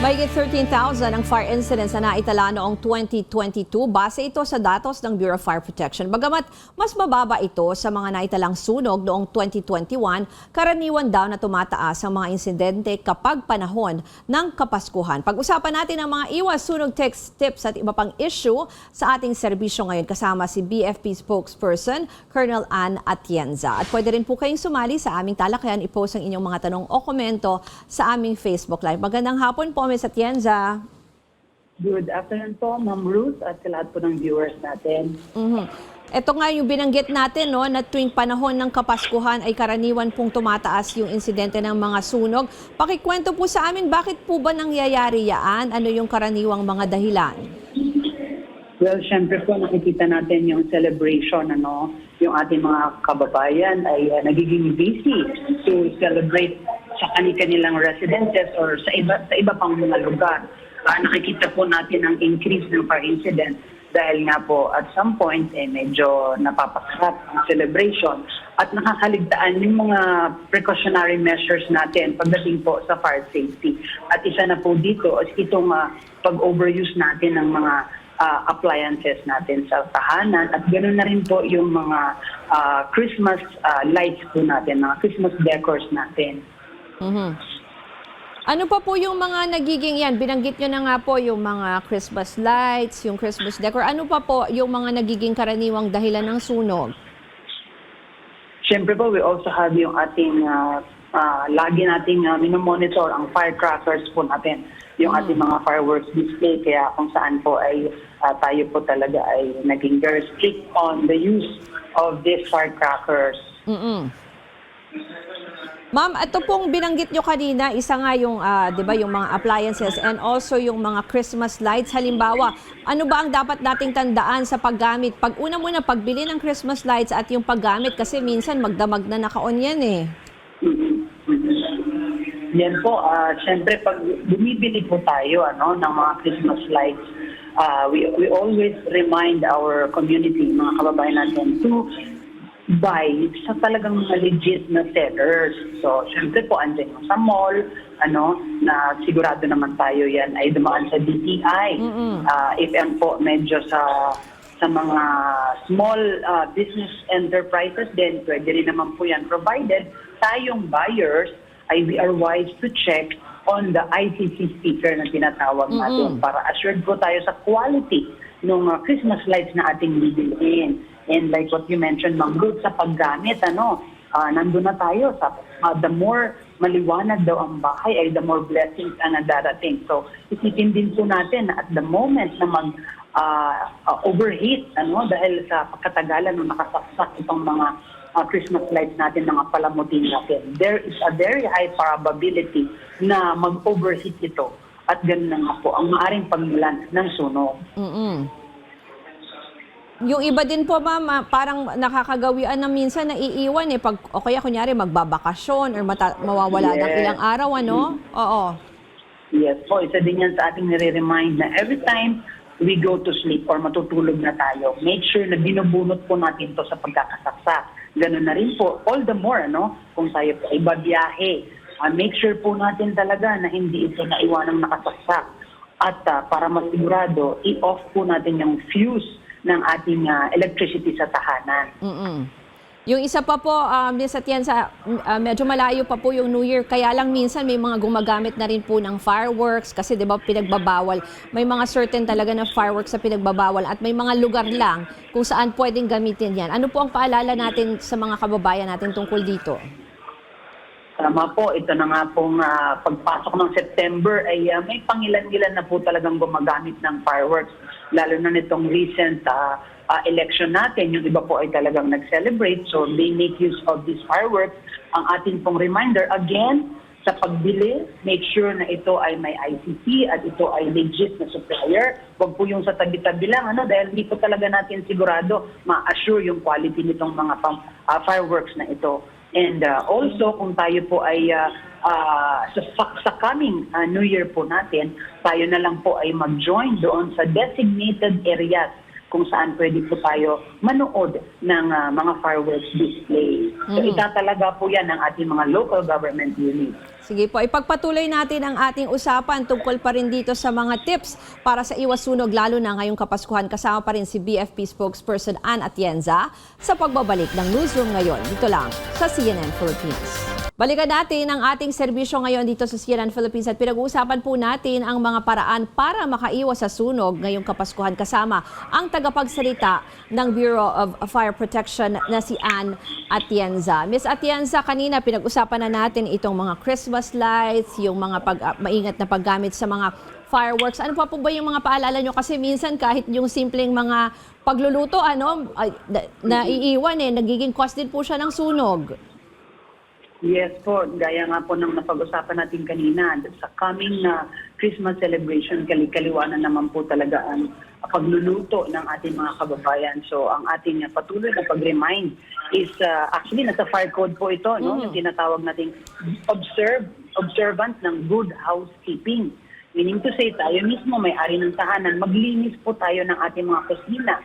Mahigit 13,000 ang fire incidents na naitala noong 2022 base ito sa datos ng Bureau of Fire Protection. Bagamat mas mababa ito sa mga naitalang sunog noong 2021, karaniwan daw na tumataas ang mga insidente kapag panahon ng Kapaskuhan. Pag-usapan natin ang mga iwas sunog text tips at iba pang issue sa ating serbisyo ngayon kasama si BFP spokesperson Colonel Ann Atienza. At pwede rin po kayong sumali sa aming talakayan, i-post ang inyong mga tanong o komento sa aming Facebook Live. Magandang hapon po, Ms. Atienza. Good afternoon po, Ma'am Ruth, at sa lahat po ng viewers natin. Mhm. Ito nga yung binanggit natin no, na tuwing panahon ng Kapaskuhan ay karaniwan pong tumataas yung insidente ng mga sunog. Pakikwento po sa amin, bakit po ba nangyayari yaan? Ano yung karaniwang mga dahilan? Well, syempre po nakikita natin yung celebration, ano, yung ating mga kababayan ay uh, nagiging busy to celebrate sa kanilang residences or sa iba sa iba pang mga lugar. Ah, nakikita po natin ang increase ng fire incident dahil nga po at some point eh medyo napapasarap ang celebration at nakakaligtaan yung mga precautionary measures natin pagdating po sa fire safety. At isa na po dito is itong ah, pag-overuse natin ng mga ah, appliances natin sa tahanan at ganoon na rin po yung mga ah, Christmas ah, lights po natin, mga Christmas decors natin. Mhm. Ano pa po yung mga nagiging yan? Binanggit nyo na nga po yung mga Christmas lights, yung Christmas decor. Ano pa po yung mga nagiging karaniwang dahilan ng sunog? Siyempre po, we also have yung ating, ah, ah, lagi nating uh, minomonitor ang firecrackers po natin, yung ating mga fireworks display, kaya kung saan po ay ah, tayo po talaga ay naging very strict on the use of these firecrackers. mm Ma'am, ito pong binanggit nyo kanina, isa nga yung, ah, 'di ba, yung mga appliances and also yung mga Christmas lights. Halimbawa, ano ba ang dapat nating tandaan sa paggamit? Pag una muna pagbili ng Christmas lights at yung paggamit kasi minsan magdamag na naka-on yan eh. Yan po, ah syempre pag bumibili po tayo ano, ng mga Christmas lights, ah, we, we always remind our community, mga kababayan natin, to buy sa talagang mga legit na sellers. So, syempre po, andyan yung sa mall, ano, na sigurado naman tayo yan ay dumaan sa DTI. Ah, if yan po medyo sa sa mga small ah, business enterprises din, pwede rin naman po yan provided tayong buyers ay we are wise to check on the ICC sticker na tinatawag natin para assured po tayo sa quality ng uh, Christmas lights na ating bibilhin. And like what you mentioned, Ma'am Ruth, sa paggamit, ano, ah, nandun na tayo. Sa, ah, the more maliwanag daw ang bahay, ay the more blessings ang nadarating. So, isipin din po natin na at the moment na mag ah, ah, overheat, ano, dahil sa pagkatagalan nung nakasaksak itong mga ah, Christmas lights natin, mga palamutin natin, there is a very high probability na mag-overheat ito. At ganun na nga po, ang maaring pagmulan ng sunog. mm Yung iba din po, ma'am, ah, parang nakakagawian na minsan naiiwan eh. Pag, o kaya kunyari magbabakasyon or mata, mawawala ng Yes. ilang araw, ano? Oo. Yes po, isa din yan sa ating nire-remind na every time we go to sleep or matutulog na tayo, make sure na binubunot po natin to sa pagkakasaksak. Ganun na rin po, all the more, ano, kung tayo po ay babiyahe, ah, make sure po natin talaga na hindi ito naiwanang nakasaksak. At ah, para masigurado, i-off po natin yung fuse ng ating ah, electricity sa tahanan. mm Yung isa pa po, um, Ms. Atienza, uh, medyo malayo pa po yung New Year. Kaya lang minsan may mga gumagamit na rin po ng fireworks kasi 'di ba pinagbabawal. May mga certain talaga na fireworks sa pinagbabawal at may mga lugar lang kung saan pwedeng gamitin 'yan. Ano po ang paalala natin sa mga kababayan natin tungkol dito? Tama po, ito na nga pong ah, pagpasok ng September ay ah, may pangilan-ilan na po talagang gumagamit ng fireworks. Lalo na nitong recent ah, ah, election natin, yung iba po ay talagang nag-celebrate. So they make use of these fireworks. Ang ating pong reminder, again, sa pagbili, make sure na ito ay may ICC at ito ay legit na supplier. Huwag po yung sa tabi-tabi lang, ano, dahil hindi po talaga natin sigurado ma-assure yung quality nitong mga ah, fireworks na ito. And uh, also, kung tayo po ay uh, uh, sa, sa coming uh, New Year po natin, tayo na lang po ay mag-join doon sa designated areas kung saan pwede po tayo manood ng ah, mga fireworks display. So Mhm. itatalaga po yan ng ating mga local government units. Sige po, ipagpatuloy natin ang ating usapan tungkol pa rin dito sa mga tips para sa iwas sunog lalo na ngayong Kapaskuhan. Kasama pa rin si BFP spokesperson Ann Atienza sa pagbabalik ng newsroom ngayon. Dito lang sa CNN Philippines. Balikan natin ang ating serbisyo ngayon dito sa CNN Philippines at pinag-uusapan po natin ang mga paraan para makaiwas sa sunog ngayong Kapaskuhan kasama ang tagapagsalita ng Bureau of Fire Protection na si Ann Atienza. Miss Atienza, kanina pinag-usapan na natin itong mga Christmas lights, yung mga pag, ah, maingat na paggamit sa mga fireworks. Ano pa po ba yung mga paalala nyo? Kasi minsan kahit yung simpleng mga pagluluto, ano, naiiwan eh, nagiging cause din po siya ng sunog. Yes po, gaya nga po ng napag-usapan natin kanina, sa coming na Christmas celebration, kali-kaliwa na naman po talaga ang pagluluto ng ating mga kababayan. So ang ating uh, patuloy na pag-remind is uh, actually nasa fire code po ito, no? Mhm. yung tinatawag nating observe, observance ng good housekeeping. Meaning to say, tayo mismo may-ari ng tahanan, maglinis po tayo ng ating mga kusina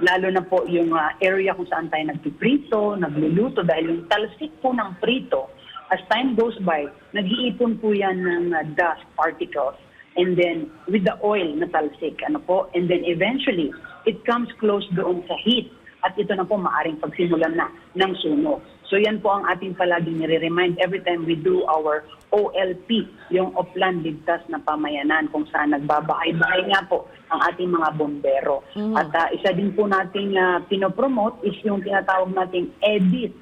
lalo na po yung ah, area kung saan tayo nagpiprito, nagluluto dahil yung talsik po ng prito, as time goes by, nag-iipon po yan ng ah, dust particles and then with the oil na talsik, ano po, and then eventually, it comes close doon sa heat at ito na po maaring pagsimulan na ng sunog. So yan po ang ating palaging nire-remind every time we do our OLP, yung Oplan Ligtas na Pamayanan, kung saan nagbabahay-bahay nga po ang ating mga bombero. Mhm. At ah, isa din po nating uh, pinopromote is yung tinatawag nating EDIT,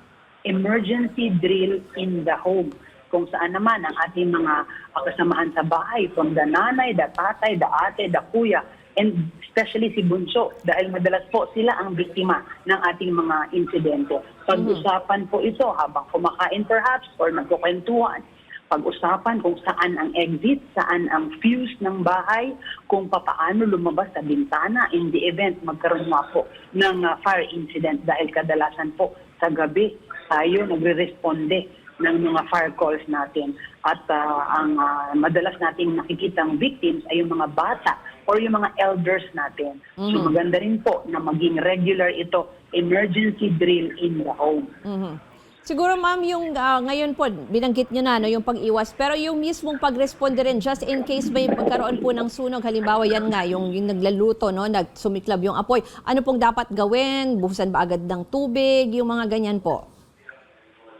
Emergency Drill in the Home kung saan naman ang ating mga kasamahan sa bahay from the nanay, the tatay, the ate, the kuya, and especially si Bunso dahil madalas po sila ang biktima ng ating mga insidente. Pag-usapan po ito habang kumakain perhaps or nagkukwentuhan. Pag-usapan kung saan ang exit, saan ang fuse ng bahay, kung papaano lumabas sa bintana in the event magkaroon nga po ng uh, fire incident dahil kadalasan po sa gabi tayo nagre-responde ng mga fire calls natin. At uh, ang uh, madalas nating nakikitang victims ay yung mga bata or yung mga elders natin. So Mhm. maganda rin po na maging regular ito, emergency drill in the home. Mhm. Siguro ma'am, yung ah, ngayon po, binanggit nyo na no, yung pag-iwas, pero yung mismong pag-responde rin, just in case may pagkaroon po ng sunog, halimbawa yan nga, yung, yung naglaluto, no, nagsumiklab yung apoy, ano pong dapat gawin? Buhusan ba agad ng tubig? Yung mga ganyan po.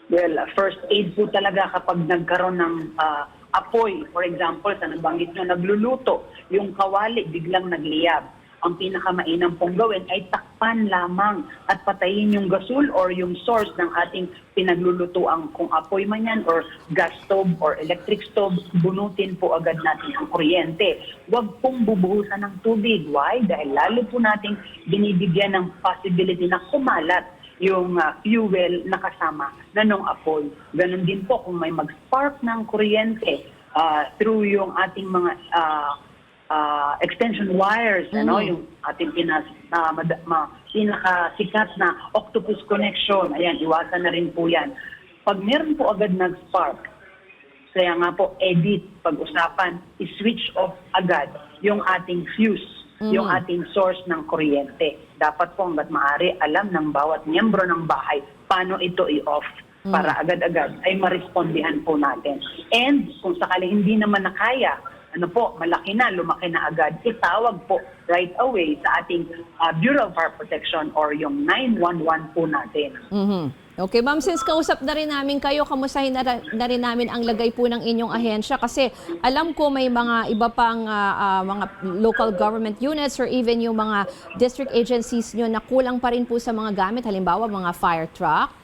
Well, uh, first aid po talaga kapag nagkaroon ng ah, apoy. For example, sa nabanggit nyo, nagluluto, yung kawali biglang nagliyab. Ang pinakamainam pong gawin ay takpan lamang at patayin yung gasol or yung source ng ating pinaglulutuang kung apoy man yan or gas stove or electric stove, bunutin po agad natin ang kuryente. Huwag pong bubuhusan ng tubig. Why? Dahil lalo po nating binibigyan ng possibility na kumalat yung ah, fuel na kasama na nung apoy. Ganon din po kung may mag-spark ng kuryente ah, through yung ating mga ah, ah, extension wires, ano, Mhm. yung ating pinas, ah, mad- ma, pinakasikat na octopus connection. Ayan, iwasan na rin po yan. Pag meron po agad nag-spark, kaya nga po, edit, pag-usapan, i-switch off agad yung ating fuse, yung Mhm. ating source ng kuryente. Dapat po hanggat maaari, alam ng bawat miyembro ng bahay paano ito i-off para agad-agad ay marespondihan po natin. And kung sakali hindi naman nakaya, ano po, malaki na, lumaki na agad, itawag po right away sa ating ah, Bureau of Fire Protection or yung 911 po natin. Mhm. Okay, ma'am, since kausap na rin namin kayo, kamusahin na, na rin namin ang lagay po ng inyong ahensya kasi alam ko may mga iba pang ah, ah, mga local government units or even yung mga district agencies nyo na kulang pa rin po sa mga gamit, halimbawa mga fire truck.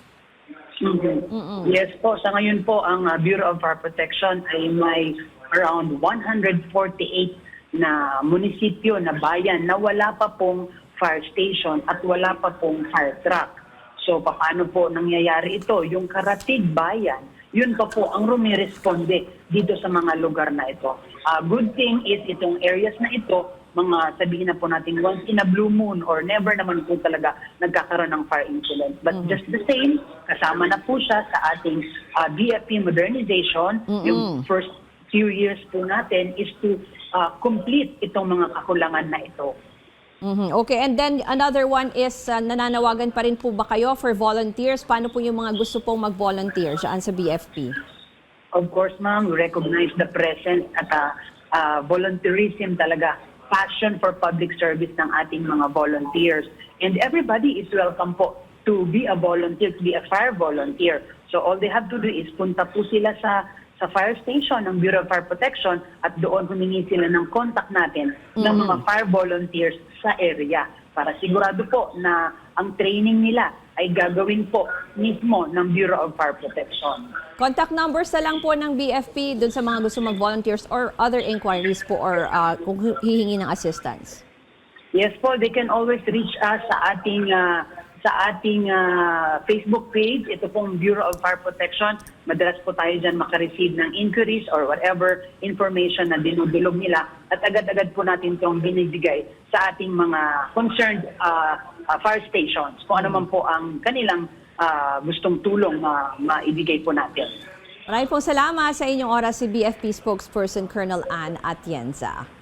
Mhm. Yes po, sa ngayon po ang uh, Bureau of Fire Protection ay may around 148 na munisipyo na bayan na wala pa pong fire station at wala pa pong fire truck. So paano po nangyayari ito? Yung karatig bayan, yun pa po ang rumiresponde dito sa mga lugar na ito. Ah, good thing is itong areas na ito, mga sabihin na po natin once in a blue moon or never naman po talaga nagkakaroon ng fire incident. But just the same, kasama na po siya sa ating ah, BFP modernization. Yung first few years po natin is to ah, complete itong mga kakulangan na ito. Mhm. Okay, and then another one is uh, nananawagan pa rin po ba kayo for volunteers? Paano po yung mga gusto pong mag-volunteer dyan sa BFP? Of course, ma'am, we recognize the presence at uh, uh, volunteerism talaga, passion for public service ng ating mga volunteers. And everybody is welcome po to be a volunteer, to be a fire volunteer. So all they have to do is punta po sila sa sa fire station ng Bureau of Fire Protection at doon humingi sila ng contact natin ng mga fire volunteers sa area para sigurado po na ang training nila ay gagawin po mismo ng Bureau of Fire Protection. Contact numbers na lang po ng BFP dun sa mga gusto mag-volunteers or other inquiries po or uh, kung hi- hihingi ng assistance. Yes po, they can always reach us sa ating ah, sa ating ah, Facebook page. Ito pong Bureau of Fire Protection. Madalas po tayo dyan makareceive ng inquiries or whatever information na dinudulog nila at agad-agad po natin itong binibigay sa ating mga concerned ah, ah, fire stations kung ano man po ang kanilang ah, gustong tulong na maibigay po natin. Maraming pong salamat sa inyong oras si BFP spokesperson Colonel Ann Atienza.